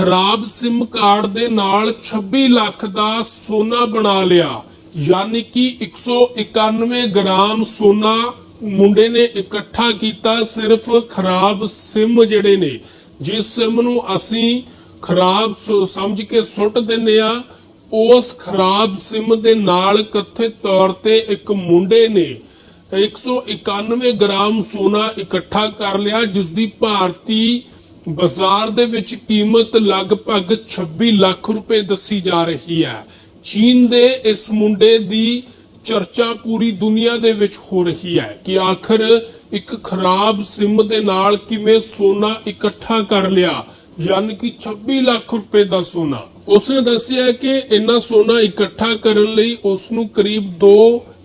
ਖਰਾਬ SIM card ਦੇ ਨਾਲ 26 ਲੱਖ ਦਾ ਸੋਨਾ ਬਣਾ ਲਿਆ। ਯਾਨੀ ਕਿ 191 ਗ੍ਰਾਮ ਸੋਨਾ ਮੁੰਡੇ ਨੇ ਇਕੱਠਾ ਕੀਤਾ ਸਿਰਫ ਖਰਾਬ SIM ਜਿਹੜੇ ਨੇ। ਜਿਸ SIM ਨੂੰ ਅਸੀਂ ਖਰਾਬ ਸਮਝ ਕੇ ਸੁੱਟ ਦਿੰਨੇ ਆ ਉਸ ਖਰਾਬ SIM ਦੇ ਨਾਲ ਕਥਿਤ ਤੌਰ ਤੇ ਇੱਕ ਮੁੰਡੇ ਨੇ 191 ਗ੍ਰਾਮ ਸੋਨਾ ਇਕੱਠਾ ਕਰ ਲਿਆ, ਜਿਸ ਦੀ ਭਾਰਤੀ ਬਾਜ਼ਾਰ ਦੇ ਵਿੱਚ ਕੀਮਤ ਲਗਭਗ 26 ਲੱਖ ਰੁਪਏ ਦੱਸੀ ਜਾ ਰਹੀ ਹੈ। ਚੀਨ ਦੇ ਇਸ ਮੁੰਡੇ ਦੀ ਚਰਚਾ ਪੂਰੀ ਦੁਨੀਆ ਦੇ ਵਿੱਚ ਹੋ ਰਹੀ ਹੈ ਕਿ ਆਖਰ ਇੱਕ ਖਰਾਬ ਸਿਮ ਦੇ ਨਾਲ ਕਿਵੇਂ ਸੋਨਾ ਇਕੱਠਾ ਕਰ ਲਿਆ, ਯਾਨੀ ਕਿ 26 ਲੱਖ ਰੁਪਏ ਦਾ ਸੋਨਾ। ਉਸਨੇ ਦੱਸਿਆ ਕਿ ਇੰਨਾ ਸੋਨਾ ਇਕੱਠਾ ਕਰਨ ਲਈ ਉਸ ਨੂੰ ਕਰੀਬ 2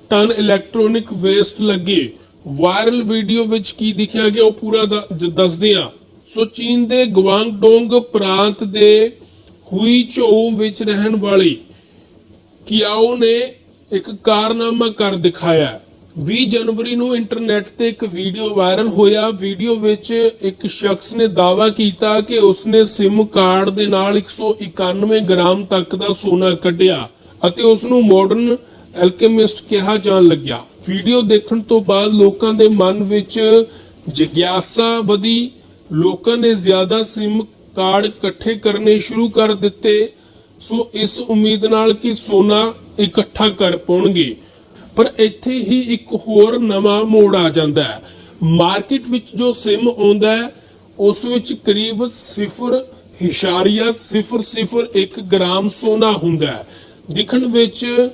ਟਨ ਇਲੈਕਟ੍ਰੋਨਿਕ ਵੇਸਟ ਲੱਗੇ। ਵਾਇਰਲ ਵੀਡੀਓ ਵਿੱਚ ਕੀ ਦਿਖਿਆ ਗਿਆ ਉਹ ਪੂਰਾ ਦੱਸਦੇ ਆ ਸੋ ਚੀਨ ਦੇ ਗਵਾਂਗਡੋਂਗ ਪ੍ਰਾਂਤ ਦੇ ਹੁਈ ਝੋਊ ਵਿੱਚ ਰਹਿਣ ਵਾਲੀ ਕਿਆਓ ਨੇ ਇੱਕ ਕਾਰਨਾਮਾ ਕਰ ਦਿਖਾਇਆ। 20 ਜਨਵਰੀ ਨੂੰ ਇੰਟਰਨੈਟ ਤੇ ਇੱਕ ਵੀਡੀਓ ਵਾਇਰਲ ਹੋਇਆ। ਵੀਡੀਓ ਵਿੱਚ ਇੱਕ ਸ਼ਖਸ ਨੇ ਦਾਅਵਾ ਕੀਤਾ ਕਿ ਉਸਨੇ SIM ਕਾਰਡ ਦੇ ਨਾਲ 191 ਗ੍ਰਾਮ ਤੱਕ ਦਾ ਸੋਨਾ ਕੱਢਿਆ ਅਤੇ ਉਸ ਨੂੰ ਮਾਡਰਨ ਐਲਕੇਮਿਸਟ ਕਿਹਾ ਜਾਣ ਲੱਗਿਆ। ਵੀਡੀਓ ਦੇਖਣ ਤੋਂ ਬਾਅਦ ਲੋਕਾਂ ਦੇ ਮਨ ਵਿੱਚ ਜਿਗਿਆਸਾ ਵਧੀ। ਲੋਕਾਂ ਨੇ ਜ਼ਿਆਦਾ SIM ਕਾਰਡ ਇਕੱਠੇ ਕਰਨੇ ਸ਼ੁਰੂ ਕਰ ਦਿੱਤੇ। ਸੋ ਇਸ ਉਮੀਦ ਨਾਲ ਕਿ ਸੋਨਾ ਇਕੱਠਾ ਕਰ ਪਾਉਣਗੇ। ਪਰ ਇੱਥੇ ਹੀ ਇੱਕ ਹੋਰ ਨਵਾਂ ਮੋੜ ਆ ਜਾਂਦਾ ਹੈ। ਮਾਰਕੀਟ ਵਿੱਚ ਜੋ ਸਿਮ ਆਉਂਦਾ ਹੈ, ਉਸ ਵਿੱਚ ਕਰੀਬ 0.001 ਗ੍ਰਾਮ ਸੋਨਾ ਹੁੰਦਾ ਹੈ। ਦਿਖਣ ਵਿੱਚ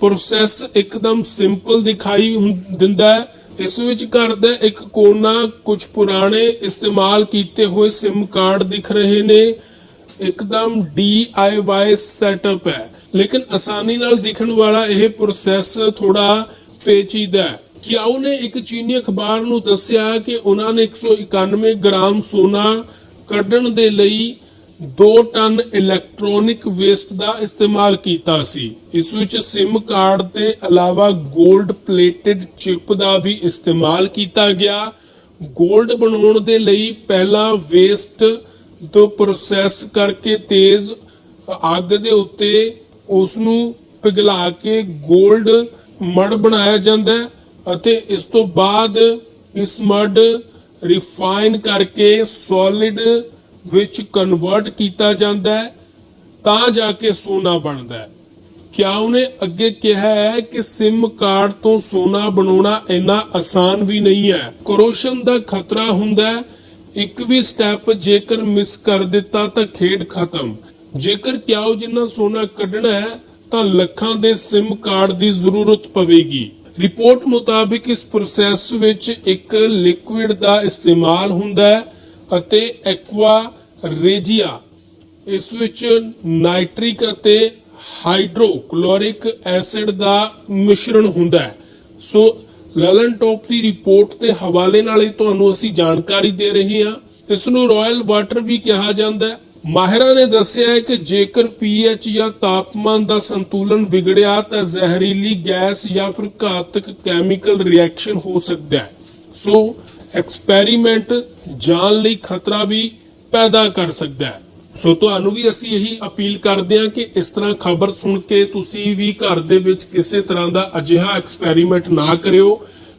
ਪ੍ਰੋਸੈਸ ਇੱਕਦਮ ਸਿੰਪਲ ਦਿਖਾਈ ਦਿੰਦਾ ਹੈ। ਇਸ ਵਿੱਚ ਘਰ ਦਾ ਇੱਕ ਕੋਨਾ, ਕੁਝ ਪੁਰਾਣੇ ਇਸਤੇਮਾਲ ਕੀਤੇ ਹੋਏ ਸਿਮ ਕਾਰਡ ਦਿਖ ਰਹੇ ਨੇ। ਇੱਕਦਮ DIY ਸੈਟਅਪ ਹੈ। ਲੇਕਿਨ ਆਸਾਨੀ ਨਾਲ ਦਿਖਣ ਵਾਲਾ ਇਹ ਪ੍ਰੋਸੈਸ ਥੋੜਾ ਪੇਚੀਦਾ ਹੈ। ਕਿਆਓ ਨੇ ਇੱਕ ਚੀਨੀ ਅਖਬਾਰ ਨੂੰ ਦੱਸਿਆ ਕਿ ਉਹਨਾਂ ਨੇ 191 ਗ੍ਰਾਮ ਸੋਨਾ ਕੱਢਣ ਦੇ ਲਈ 2 ਟਨ ਇਲੈਕਟ੍ਰੋਨਿਕ ਵੇਸਟ ਦਾ ਇਸਤੇਮਾਲ ਕੀਤਾ ਸੀ। ਇਸ ਵਿੱਚ SIM ਕਾਰਡ ਦੇ ਇਲਾਵਾ 골ਡ ਪਲੇਟਡ ਚਿਪ ਦਾ ਵੀ ਇਸਤੇਮਾਲ ਕੀਤਾ ਗਿਆ। 골ਡ ਬਣਾਉਣ ਦੇ ਲਈ ਪਹਿਲਾਂ ਵੇਸਟ ਤੋਂ ਪ੍ਰੋਸੈਸ ਕਰਕੇ ਤੇਜ਼ ਅੱਗ ਦੇ ਉੱਤੇ ਉਸ ਨੂੰ ਪਿਘਲਾ ਕੇ 골ਡ ਮੜ ਬਣਾਇਆ ਜਾਂਦਾ ਹੈ ਅਤੇ ਇਸ ਤੋਂ ਬਾਅਦ ਇਸ ਮੜ ਰਿਫਾਈਨ ਕਰਕੇ ਸੋਲਿਡ ਵਿੱਚ ਕਨਵਰਟ ਕੀਤਾ ਜਾਂਦਾ ਹੈ, ਤਾਂ ਜਾ ਕੇ ਸੋਨਾ ਬਣਦਾ ਹੈ। ਕਿਆ ਉਹਨੇ ਅੱਗੇ ਕਿਹਾ ਹੈ ਕਿ SIM ਕਾਰਡ ਤੋਂ ਸੋਨਾ ਬਣਾਉਣਾ ਇੰਨਾ ਆਸਾਨ ਵੀ ਨਹੀਂ ਹੈ। ਕਰੋਸ਼ਨ ਦਾ ਖਤਰਾ ਹੁੰਦਾ ਹੈ, ਇੱਕ ਵੀ ਸਟੈਪ ਜੇਕਰ ਮਿਸ ਕਰ ਦਿੱਤਾ ਤਾਂ ਖੇਡ ਖਤਮ। ਜੇਕਰ ਕਿਆਓ ਜਿੰਨਾ ਸੋਨਾ ਕੱਢਣਾ ਹੈ, ਤਾਂ ਲੱਖਾਂ ਦੇ ਸਿਮ ਕਾਰਡ ਦੀ ਜ਼ਰੂਰਤ ਪਵੇਗੀ। ਰਿਪੋਰਟ ਮੁਤਾਬਿਕ ਇਸ ਪ੍ਰੋਸੈਸ ਵਿੱਚ ਇੱਕ ਲਿਕੁਇਡ ਦਾ ਇਸਤੇਮਾਲ ਹੁੰਦਾ ਹੈ ਅਤੇ ਐਕਵਾ ਰੇਜੀਆ, ਇਸ ਵਿੱਚ ਨਾਈਟ੍ਰਿਕ ਅਤੇ ਹਾਈਡਰੋਕਲੋਰਿਕ ਐਸਿਡ ਦਾ ਮਿਸ਼ਰਣ ਹੁੰਦਾ ਹੈ। ਸੋ ਲਲਨ ਟੌਪ ਦੀ ਰਿਪੋਰਟ ਦੇ ਹਵਾਲੇ ਨਾਲ ਹੀ ਤੁਹਾਨੂੰ ਅਸੀਂ ਜਾਣਕਾਰੀ ਦੇ ਰਹੇ ਹਾਂ। ਇਸ ਨੂੰ ਰਾਇਲ ਵਾਟਰ ਵੀ ਕਿਹਾ ਜਾਂਦਾ ਹੈ। ਮਾਹਿਰਾਂ ਨੇ ਦੱਸਿਆ ਹੈ ਕਿ ਜੇਕਰ ਪੀਐਚ ਜਾਂ ਤਾਪਮਾਨ ਦਾ ਸੰਤੁਲਨ ਵਿਗੜਿਆ ਤਾਂ ਜ਼ਹਿਰੀਲੀ ਗੈਸ ਜਾਂ ਫਿਰ ਘਾਤਕ ਕੈਮੀਕਲ ਰਿਐਕਸ਼ਨ ਹੋ ਸਕਦਾ ਹੈ। ਸੋ ਐਕਸਪੈਰੀਮੈਂਟ ਜਾਨ ਲਈ ਖਤਰਾ ਵੀ ਪੈਦਾ ਕਰ ਸਕਦਾ ਹੈ। ਸੋ ਤੁਹਾਨੂੰ ਵੀ ਅਸੀਂ ਇਹੀ ਅਪੀਲ ਕਰਦੇ ਹਾਂ ਕਿ ਇਸ ਤਰ੍ਹਾਂ ਖਬਰ ਸੁਣ ਕੇ ਤੁਸੀਂ ਵੀ ਘਰ ਦੇ ਵਿੱਚ ਕਿਸੇ ਤਰ੍ਹਾਂ ਦਾ ਅਜਿਹਾ ਐਕਸਪੈਰੀਮੈਂਟ ਨਾ ਕਰਿਓ,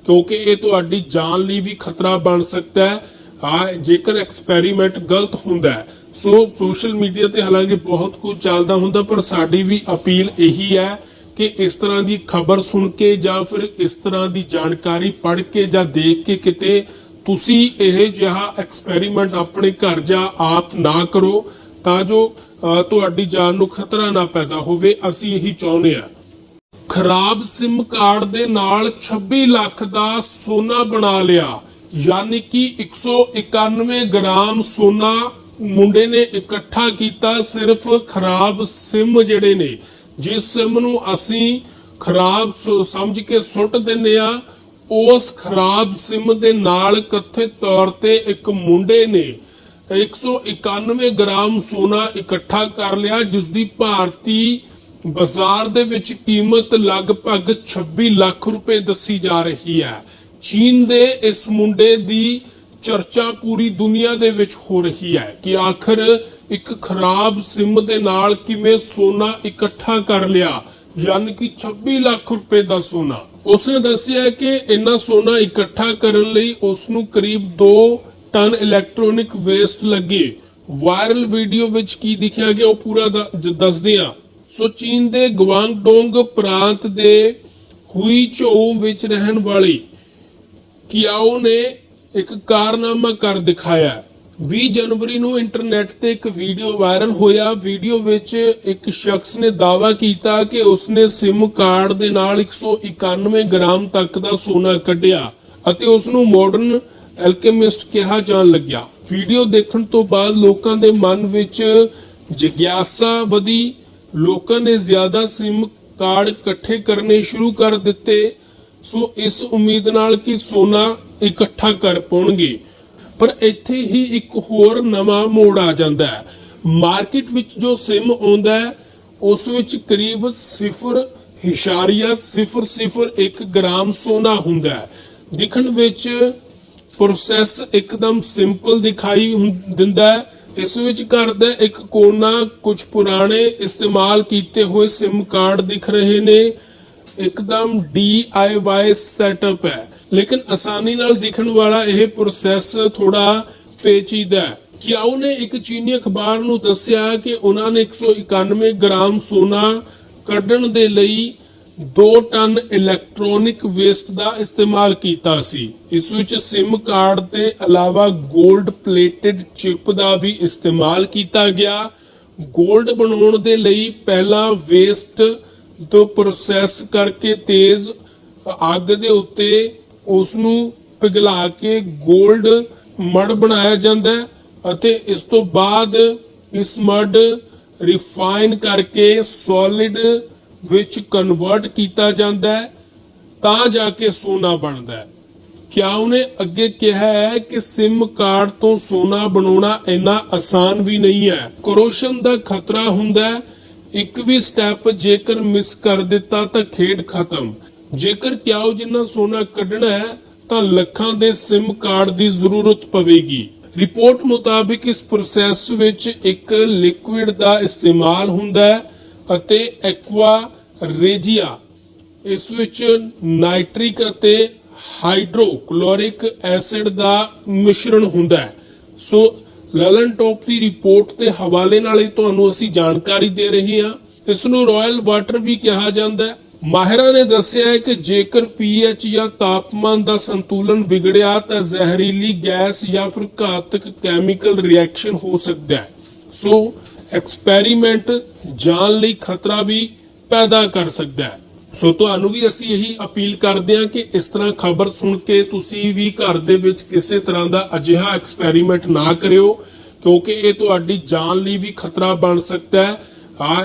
ਕਿਉਂਕਿ ਇਹ ਤੁਹਾਡੀ ਜਾਨ ਲਈ ਵੀ ਖਤਰਾ ਬਣ ਸਕਦਾ ਹੈ। ਹਾਂ ਜੇਕਰ ਐਕਸਪੈਰੀਮੈਂਟ ਗਲਤ ਹੁੰਦਾ ਹੈ, ਸੋ ਸੋਸ਼ਲ ਮੀਡੀਆ ਤੇ ਹਾਲਾਂਕਿ ਬਹੁਤ ਕੁਝ ਚੱਲਦਾ ਹੁੰਦਾ, ਪਰ ਸਾਡੀ ਵੀ ਅਪੀਲ ਇਹੀ ਹੈ ਕਿ ਇਸ ਤਰ੍ਹਾਂ ਦੀ ਖਬਰ ਸੁਣ ਕੇ ਜਾਂ ਫਿਰ ਇਸ ਤਰ੍ਹਾਂ ਦੀ ਜਾਣਕਾਰੀ ਪੜ੍ਹ ਕੇ ਜਾਂ ਦੇਖ ਕੇ ਕਿਤੇ ਤੁਸੀਂ ਇਹ ਜਿਹਾ ਐਕਸਪੈਰੀਮੈਂਟ ਆਪਣੇ ਘਰ ਜਾਂ ਆਪ ਨਾ ਕਰੋ ਤਾਂ ਜੋ ਤੁਹਾਡੀ ਜਾਨ ਨੂੰ ਖਤਰਾ ਨਾ ਪੈਦਾ ਹੋਵੇ, ਅਸੀਂ ਇਹੀ ਚਾਹੁੰਦੇ ਹਾਂ। ਖਰਾਬ ਸਿਮ ਕਾਰਡ ਦੇ ਨਾਲ 26 ਲੱਖ ਦਾ ਸੋਨਾ ਬਣਾ ਲਿਆ। ਯਾਨੀ ਕਿ 191 ਗ੍ਰਾਮ ਸੋਨਾ ਮੁੰਡੇ ਨੇ ਇਕੱਠਾ ਕੀਤਾ ਸਿਰਫ ਖਰਾਬ SIM ਜਿਹੜੇ ਨੇ। ਜਿਸ SIM ਨੂੰ ਅਸੀਂ ਖਰਾਬ ਸਮਝ ਕੇ ਸੁੱਟ ਦਿੰਦੇ ਆ ਉਸ ਖਰਾਬ SIM ਦੇ ਨਾਲ ਕਥਿਤ ਤੌਰ ਤੇ ਇੱਕ ਮੁੰਡੇ ਨੇ 191 ਗ੍ਰਾਮ ਸੋਨਾ ਇਕੱਠਾ ਕਰ ਲਿਆ ਜਿਸ ਦੀ ਭਾਰਤੀ ਬਾਜ਼ਾਰ ਦੇ ਵਿੱਚ ਕੀਮਤ ਲਗਭਗ 26 ਲੱਖ ਰੁਪਏ ਦੱਸੀ ਜਾ ਰਹੀ ਹੈ। ਚੀਨ ਦੇ ਇਸ ਮੁੰਡੇ ਦੀ ਚਰਚਾ ਪੂਰੀ ਦੁਨੀਆ ਦੇ ਵਿੱਚ ਹੋ ਰਹੀ ਹੈ ਕਿ ਆਖਰ ਇੱਕ ਖਰਾਬ ਸਿਮ ਦੇ ਨਾਲ ਕਿਵੇਂ ਸੋਨਾ ਇਕੱਠਾ ਕਰ ਲਿਆ, ਯਾਨੀ ਕਿ 26 ਲੱਖ ਰੁਪਏ ਦਾ ਸੋਨਾ। ਉਸਨੇ ਦੱਸਿਆ ਕਿ ਇੰਨਾ ਸੋਨਾ ਇਕੱਠਾ ਕਰਨ ਲਈ ਉਸ ਨੂੰ ਕਰੀਬ 2 ਟਨ ਇਲੈਕਟ੍ਰੋਨਿਕ ਵੇਸਟ ਲੱਗੇ। ਵਾਇਰਲ ਵੀਡੀਓ ਵਿੱਚ ਕੀ ਦਿਖਿਆ ਗਿਆ ਉਹ ਪੂਰਾ ਦ- ਜ- ਦੱਸਦੇ ਹਾਂ। ਸੋ ਚੀਨ ਦੇ ਗਵਾਂਗਡੋਂਗ ਪ੍ਰਾਂਤ ਦੇ ਹੁਈ ਝੋਊ ਵਿੱਚ ਰਹਿਣ ਵਾਲੀ ਕਿਆਓ ਨੇ ਇੱਕ ਕਾਰਨਾਮਾ ਕਰ ਦਿਖਾਇਆ 20 ਜਨਵਰੀ ਨੂੰ ਇੰਟਰਨੈਟ ਤੇ ਇੱਕ ਵੀਡੀਓ ਵਾਇਰਲ ਹੋਇਆ। ਵੀਡੀਓ ਵਿੱਚ ਇੱਕ ਸ਼ਖਸ ਨੇ ਦਾਅਵਾ ਕੀਤਾ ਕਿ ਉਸਨੇ SIM ਕਾਰਡ ਦੇ ਨਾਲ 191 ਗ੍ਰਾਮ ਤੱਕ ਦਾ ਸੋਨਾ ਕੱਢਿਆ ਅਤੇ ਉਸ ਨੂੰ ਮਾਡਰਨ ਐਲਕੇਮਿਸਟ ਕਿਹਾ ਜਾਣ ਲੱਗਿਆ। ਵੀਡੀਓ ਦੇਖਣ ਤੋਂ ਬਾਅਦ ਲੋਕਾਂ ਦੇ ਮਨ ਵਿੱਚ ਜਿਗਿਆਸਾ ਵਧੀ। ਲੋਕਾਂ ਨੇ ਜ਼ਿਆਦਾ SIM ਕਾਰਡ ਇਕੱਠੇ ਕਰਨੇ ਸ਼ੁਰੂ ਕਰ ਦਿੱਤੇ। ਸੋ ਇਸ ਉਮੀਦ ਨਾਲ ਕਿ ਸੋਨਾ ਇਕੱਠਾ ਕਰ ਪਾਉਣਗੇ। ਪਰ ਇੱਥੇ ਹੀ ਇੱਕ ਹੋਰ ਨਵਾਂ ਮੋੜ ਆ ਜਾਂਦਾ ਹੈ। ਮਾਰਕੀਟ ਵਿੱਚ ਜੋ ਸਿਮ ਆਉਂਦਾ ਹੈ, ਉਸ ਵਿੱਚ ਕਰੀਬ 0.001 ਗ੍ਰਾਮ ਸੋਨਾ ਹੁੰਦਾ ਹੈ। ਦਿਖਣ ਵਿੱਚ ਪ੍ਰੋਸੈਸ ਇੱਕਦਮ ਸਿੰਪਲ ਦਿਖਾਈ ਦਿੰਦਾ ਹੈ। ਇਸ ਵਿੱਚ ਘਰ ਦਾ ਇੱਕ ਕੋਨਾ ਕੁਝ ਪੁਰਾਣੇ ਇਸਤੇਮਾਲ ਕੀਤੇ ਹੋਏ ਸਿਮ ਕਾਰਡ ਦਿਖ ਰਹੇ ਨੇ। ਇੱਕਦਮ DIY ਸੈਟਅਪ ਹੈ। ਲੇਕਿਨ ਆਸਾਨੀ ਨਾਲ ਦਿਖਣ ਵਾਲਾ ਇਹ ਪ੍ਰੋਸੈਸ ਥੋੜਾ ਪੇਚੀਦਾ ਹੈ। ਕਿਆਓ ਨੇ ਇੱਕ ਚੀਨੀ ਅਖਬਾਰ ਨੂੰ ਦੱਸਿਆ ਕਿ ਉਹਨਾਂ ਨੇ 191 ਗ੍ਰਾਮ ਸੋਨਾ ਕੱਢਣ ਦੇ ਲਈ 2 ਟਨ ਇਲੈਕਟ੍ਰੋਨਿਕ ਵੇਸਟ ਦਾ ਇਸਤੇਮਾਲ ਕੀਤਾ ਸੀ। ਇਸ ਵਿੱਚ ਸਿਮ ਕਾਰਡ ਦੇ ਇਲਾਵਾ 골ਡ ਪਲੇਟਡ ਚਿਪ ਦਾ ਵੀ ਇਸਤੇਮਾਲ ਕੀਤਾ ਗਿਆ। 골ਡ ਬਣਾਉਣ ਦੇ ਲਈ ਪਹਿਲਾਂ ਵੇਸਟ ਤੋਂ ਪ੍ਰੋਸੈਸ ਕਰਕੇ ਤੇਜ਼ ਅੱਗ ਦੇ ਉੱਤੇ ਉਸ ਨੂੰ ਪਿਘਲਾ ਕੇ 골ਡ ਮੜ ਬਣਾਇਆ ਜਾਂਦਾ ਹੈ ਅਤੇ ਇਸ ਤੋਂ ਬਾਅਦ ਇਸ ਮੜ ਰਿਫਾਈਨ ਕਰਕੇ ਸੋਲਿਡ ਵਿੱਚ ਕਨਵਰਟ ਕੀਤਾ ਜਾਂਦਾ ਹੈ, ਤਾਂ ਜਾ ਕੇ ਸੋਨਾ ਬਣਦਾ ਹੈ। ਕਿਆ ਉਹਨੇ ਅੱਗੇ ਕਿਹਾ ਹੈ ਕਿ SIM ਕਾਰਡ ਤੋਂ ਸੋਨਾ ਬਣਾਉਣਾ ਇੰਨਾ ਆਸਾਨ ਵੀ ਨਹੀਂ ਹੈ। ਕਰੋਸ਼ਨ ਦਾ ਖਤਰਾ ਹੁੰਦਾ ਹੈ, ਇੱਕ ਵੀ ਸਟੈਪ ਜੇਕਰ ਮਿਸ ਕਰ ਦਿੱਤਾ ਤਾਂ ਖੇਡ ਖਤਮ। ਜੇਕਰ ਕਿਆਓ ਜਿੰਨਾ ਸੋਨਾ ਕੱਢਣਾ ਹੈ, ਤਾਂ ਲੱਖਾਂ ਦੇ SIM ਕਾਰਡ ਦੀ ਜ਼ਰੂਰਤ ਪਵੇਗੀ। ਰਿਪੋਰਟ ਮੁਤਾਬਿਕ ਇਸ ਪ੍ਰੋਸੈਸ ਵਿੱਚ ਇੱਕ ਲਿਕੁਇਡ ਦਾ ਇਸਤੇਮਾਲ ਹੁੰਦਾ ਹੈ ਅਤੇ ਐਕਵਾ ਰੇਜੀਆ ਇਸ ਵਿੱਚ ਨਾਈਟ੍ਰਿਕ ਅਤੇ ਹਾਈਡਰੋਕਲੋਰਿਕ ਐਸਿਡ ਦਾ ਮਿਸ਼ਰਣ ਹੁੰਦਾ ਹੈ। ਸੋ ਲਲਨ ਟੋਪ ਦੀ ਰਿਪੋਰਟ ਦੇ ਹਵਾਲੇ ਨਾਲ ਹੀ ਤੁਹਾਨੂੰ ਅਸੀਂ ਜਾਣਕਾਰੀ ਦੇ ਰਹੇ ਹਾਂ। ਇਸ ਨੂੰ ਰਾਇਲ ਵਾਟਰ ਵੀ ਕਿਹਾ ਜਾਂਦਾ ਹੈ। ਮਾਹਿਰਾਂ ਨੇ ਦੱਸਿਆ ਹੈ ਕਿ ਜੇਕਰ ਪੀਐਚ ਜਾਂ ਤਾਪਮਾਨ ਦਾ ਸੰਤੁਲਨ ਵਿਗੜਿਆ ਤਾਂ ਜ਼ਹਿਰੀਲੀ ਗੈਸ ਜਾਂ ਫਿਰ ਘਾਤਕ ਕੈਮੀਕਲ ਰਿਐਕਸ਼ਨ ਹੋ ਸਕਦਾ ਹੈ। ਸੋ ਐਕਸਪੈਰੀਮੈਂਟ ਜਾਨ ਲਈ ਖਤਰਾ ਵੀ ਪੈਦਾ ਕਰ ਸਕਦਾ ਹੈ। ਸੋ ਤੁਹਾਨੂੰ ਵੀ ਅਸੀਂ ਇਹੀ ਅਪੀਲ ਕਰਦੇ ਹਾਂ ਕਿ ਇਸ ਤਰ੍ਹਾਂ ਖਬਰ ਸੁਣ ਕੇ ਤੁਸੀਂ ਵੀ ਘਰ ਦੇ ਵਿੱਚ ਕਿਸੇ ਤਰ੍ਹਾਂ ਦਾ ਅਜਿਹਾ ਐਕਸਪੈਰੀਮੈਂਟ ਨਾ ਕਰਿਓ, ਕਿਉਂਕਿ ਇਹ ਤੁਹਾਡੀ ਜਾਨ ਲਈ ਵੀ ਖਤਰਾ ਬਣ ਸਕਦਾ ਹੈ,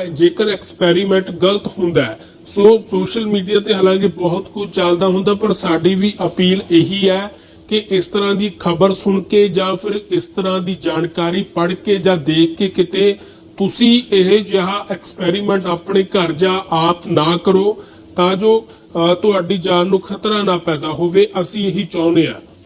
ਜੇਕਰ ਐਕਸਪੈਰੀਮੈਂਟ ਗਲਤ ਹੁੰਦਾ ਹੈ ਸੋ ਸੋਸ਼ਲ ਮੀਡੀਆ ਤੇ ਹਾਲਾਂਕਿ ਬਹੁਤ ਕੁਝ ਚੱਲਦਾ ਹੁੰਦਾ, ਪਰ ਸਾਡੀ ਵੀ ਅਪੀਲ ਇਹੀ ਹੈ ਕਿ ਇਸ ਤਰ੍ਹਾਂ ਦੀ ਖਬਰ ਸੁਣ ਕੇ ਜਾਂ ਫਿਰ ਇਸ ਤਰ੍ਹਾਂ ਦੀ ਜਾਣਕਾਰੀ ਪੜ੍ਹ ਕੇ ਜਾਂ ਦੇਖ ਕੇ ਕਿਤੇ ਤੁਸੀਂ ਇਹ ਜਿਹਾ ਐਕਸਪੈਰੀਮੈਂਟ ਆਪਣੇ ਘਰ ਜਾਂ ਆਪ ਨਾ ਕਰੋ ਤਾਂ ਜੋ ਤੁਹਾਡੀ ਜਾਨ ਨੂੰ ਖਤਰਾ ਨਾ ਪੈਦਾ ਹੋਵੇ, ਅਸੀਂ ਇਹੀ ਚਾਹੁੰਦੇ ਹਾਂ।